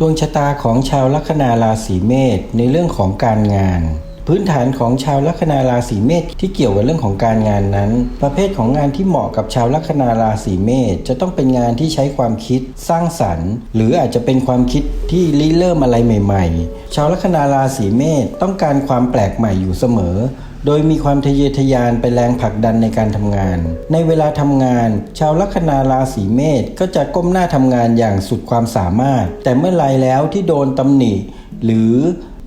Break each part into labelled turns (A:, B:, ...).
A: ดวงชะตาของชาวลัคนาราศีเมษในเรื่องของการงาน พื้นฐานของชาวลัคนาราศีเมษที่เกี่ยวกับเรื่องของการงานนั้น ประเภทของงานที่เหมาะกับชาวลัคนาราศีเมษจะต้องเป็นงานที่ใช้ความคิดสร้างสรรค์ หรืออาจจะเป็นความคิดที่ริเริ่มอะไรใหม่ ๆ ชาวลัคนาราศีเมษต้องการความแปลกใหม่อยู่เสมอโดยมีความทะเยอทะยานไปนแรงผลักดันในการทำงาน ในเวลาทำงาน ชาวลัคนาราศีเมษก็จะก้มหน้าทำงานอย่างสุดความสามารถ แต่เมื่อไรแล้วที่โดนตำหนิ หรือ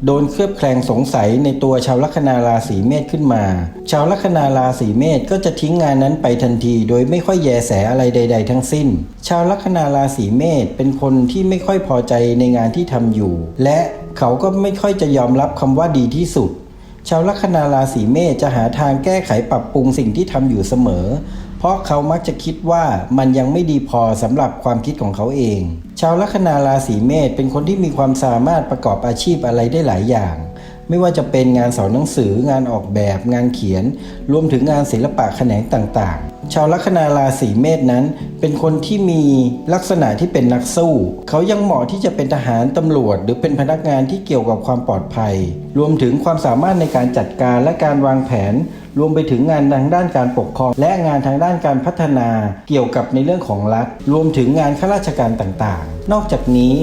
A: โดนเคลือบแคลงสงสัยในตัวชาวลัคนาราศีเมษขึ้นมา ชาวลัคนาราศีเมษก็จะทิ้งงานนั้นไปทันที โดยไม่ค่อยแยแสอะไรใด ๆ ทั้งสิ้น ชาวลัคนาราศีเมษเป็นคนที่ไม่ค่อยพอใจในงานที่ทำอยู่ และเขาก็ไม่ค่อยจะยอมรับคำว่าดีที่สุด ชาวลัคนาราศีเมษจะหาทางแก้ไขปรับปรุงสิ่งที่ทำอยู่เสมอ เพราะเขามักจะคิดว่ามันยังไม่ดีพอสำหรับความคิดของเขาเอง ชาวลัคนาราศีเมษเป็นคนที่มีความสามารถประกอบอาชีพอะไรได้หลายอย่าง ไม่ว่าจะเป็นงานสอนหนังสือ งานออกแบบ งานเขียน รวมถึงงานศิลปะแขนงต่างๆ ชาวลัคนาราศีเมษนั้น เป็นคนที่มีลักษณะที่เป็นนักสู้ เขายังเหมาะที่จะเป็นทหารตำรวจ หรือเป็นพนักงานที่เกี่ยวกับความปลอดภัย รวมถึงความสามารถในการจัดการและการวางแผน รวมไปถึงงานทางด้านการปกครอง และงานทางด้านการพัฒนาเกี่ยวกับในเรื่องของรัฐ รวมถึงงานข้าราชการต่างๆ นอกจากนี้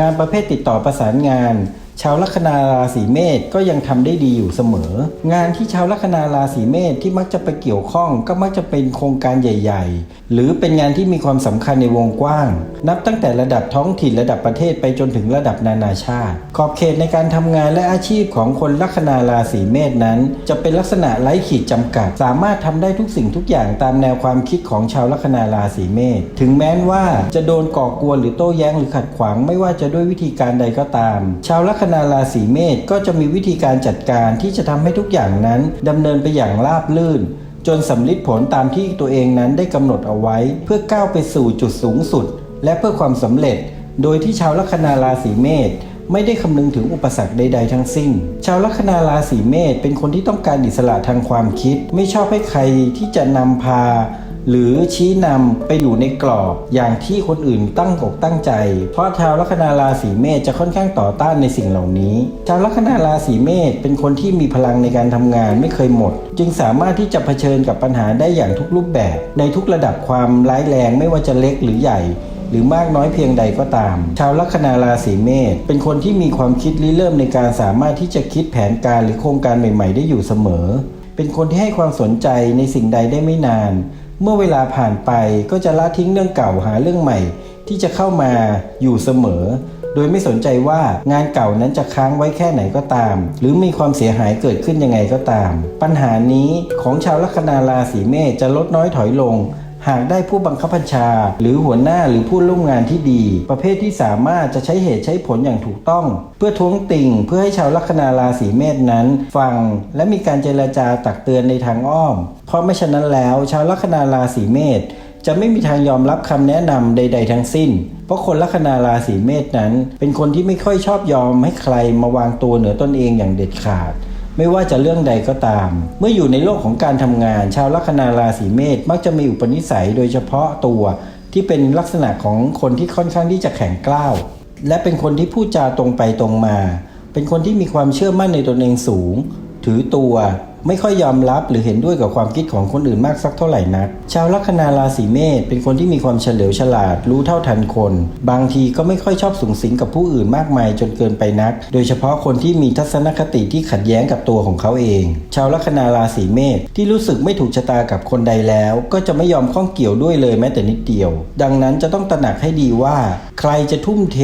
A: งานประเภทติดต่อประสานงาน ชาวลัคนาราศีเมษก็ยังทำได้ดีอยู่เสมอ งานที่ชาวลัคนาราศีเมษที่มักจะไปเกี่ยวข้องก็มักจะเป็นโครงการใหญ่ ๆ หรือเป็นงานที่มีความสำคัญในวงกว้าง นับตั้งแต่ระดับท้องถิ่นระดับประเทศไปจนถึงระดับนานาชาติ ขอบเขตในการทำงานและอาชีพของคนลัคนาราศีเมษนั้น จะเป็นลักษณะไร้ขีดจำกัด สามารถทำได้ทุกสิ่งทุกอย่างตามแนวความคิดของชาวลัคนาราศีเมษถึงแม้ว่าจะโดนก่อกวนหรือโต้แย้งหรือขัดขวางไม่ว่าจะด้วยวิธีการใดก็ตาม ชาวลัคคนาราศีเมษก็จะมีวิธีการจัดการที่จะทำให้ทุกอย่างนั้นดำเนินไปอย่างราบรื่น จนสำลิดผลตามที่ตัวเองนั้นได้กำหนดเอาไว้ เพื่อก้าวไปสู่จุดสูงสุด และเพื่อความสำเร็จ โดยที่ชาวลัคนาราศีเมษไม่ได้คำนึงถึงอุปสรรคใด ๆ ทั้งสิ้น ชาวลัคนาราศีเมษเป็นคนที่ต้องการอิสระทางความคิด ไม่ชอบให้ใครที่จะนำพา หรือชี้นำไปอยู่ในกรอบอย่างที่คนอื่นตั้งอกตั้งใจ เพราะชาวลัคนาราศีเมษจะค่อนข้างต่อต้านในสิ่งเหล่านี้ ชาวลัคนาราศีเมษเป็นคนที่มีพลังในการทำงานไม่เคยหมด จึงสามารถที่จะเผชิญกับปัญหาได้อย่างทุกรูปแบบ ในทุกระดับความร้ายแรงไม่ว่าจะเล็กหรือใหญ่หรือมากน้อยเพียงใดก็ตาม ชาวลัคนาราศีเมษเป็นคนที่มีความคิดริเริ่มในการสามารถที่จะคิดแผนการหรือโครงการใหม่ ๆ ได้อยู่เสมอ เป็นคนที่ให้ความสนใจในสิ่งใดได้ไม่นาน เมื่อเวลาผ่านไปก็จะละทิ้งเรื่องเก่าหาเรื่องใหม่ ที่จะเข้ามาอยู่เสมอ โดยไม่สนใจว่างานเก่านั้นจะค้างไว้แค่ไหนก็ตาม หรือมีความเสียหายเกิดขึ้นยังไงก็ตาม ปัญหานี้ของชาวลัคนาราศีเมษจะลดน้อยถอยลง หากได้ผู้บังคับบัญชา หรือหัวหน้าหรือผู้ร่วมงานที่ดี ประเภทที่สามารถจะใช้เหตุใช้ผลอย่างถูกต้อง เพื่อท้วงติ่งเพื่อให้ชาวลัคนาราศีเมษนั้น ฟัง และมีการเจรจาตักเตือนในทางอ้อม เพราะไม่ฉะนั้นแล้ว ชาวลัคนาราศีเมษจะไม่มีทางยอมรับคำแนะนำใด ๆ ทั้งสิ้น เพราะคนลัคนาราศีเมษนั้น เป็นคนที่ไม่ค่อยชอบยอมให้ใครมาวางตัวเหนือตนเองอย่างเด็ดขาด ไม่ว่าจะเรื่องใดก็ตาม เมื่ออยู่ในโลกของการทำงาน ชาวลัคนาราศีเมษมักจะมีอุปนิสัยโดยเฉพาะตัว ที่เป็นลักษณะของคนที่ค่อนข้างที่จะแข็งกร้าว และเป็นคนที่พูดจาตรงไปตรงมา เป็นคนที่มีความเชื่อมั่นในตนเองสูง ถือตัว ไม่ค่อยยอมรับหรือเห็นด้วยกับความคิดของคนอื่นมากสักเท่าไหร่นัก ชาวลัคนาราศีเมษเป็นคนที่มีความเฉลียวฉลาด รู้เท่าทันคน บางทีก็ไม่ค่อยชอบสูงสิงกับผู้อื่นมากมายจนเกินไปนัก โดยเฉพาะคนที่มีทัศนคติที่ขัดแย้งกับตัวของเขาเอง ชาวลัคนาราศีเมษที่รู้สึกไม่ถูกชะตากับคนใดแล้ว ก็จะไม่ยอมข้องเกี่ยวด้วยเลยแม้แต่นิดเดียว ดังนั้นจะต้องตระหนักให้ดีว่า ใครจะทุ่มเท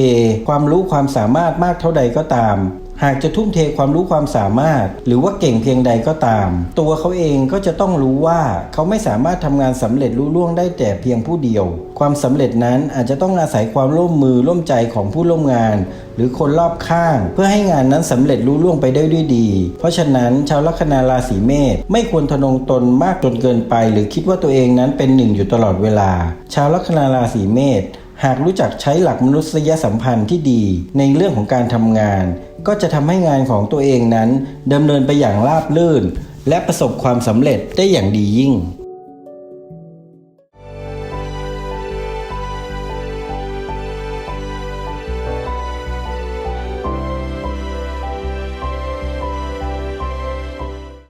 A: ความรู้ความสามารถมากเท่าใดก็ตาม หากจะทุ่มเทความรู้ความสามารถ หรือว่าเก่งเพียงใดก็ตาม ตัวเขาเองก็จะต้องรู้ว่าเขาไม่สามารถทำงานสำเร็จรุ่ล่วงได้แต่เพียงผู้เดียว ความสำเร็จนั้นอาจจะต้องอาศัยความร่วมมือร่วมใจของผู้ร่วมงาน หรือคนรอบข้าง เพื่อให้งานนั้นสำเร็จรุ่ล่วงไปได้ด้วยดี เพราะฉะนั้นชาวลัคนาราศีเมษไม่ควรทะนงตนมากจนเกินไป หรือคิดว่าตัวเองนั้นเป็นหนึ่งอยู่ตลอดเวลา ชาวลัคนาราศีเมษหากรู้จักใช้หลักมนุษยสัมพันธ์ที่ดีในเรื่องของการทำงาน ก็จะทำให้งานของตัวเองนั้นดำเนินไปอย่างราบรื่น และประสบความสำเร็จได้อย่างดียิ่ง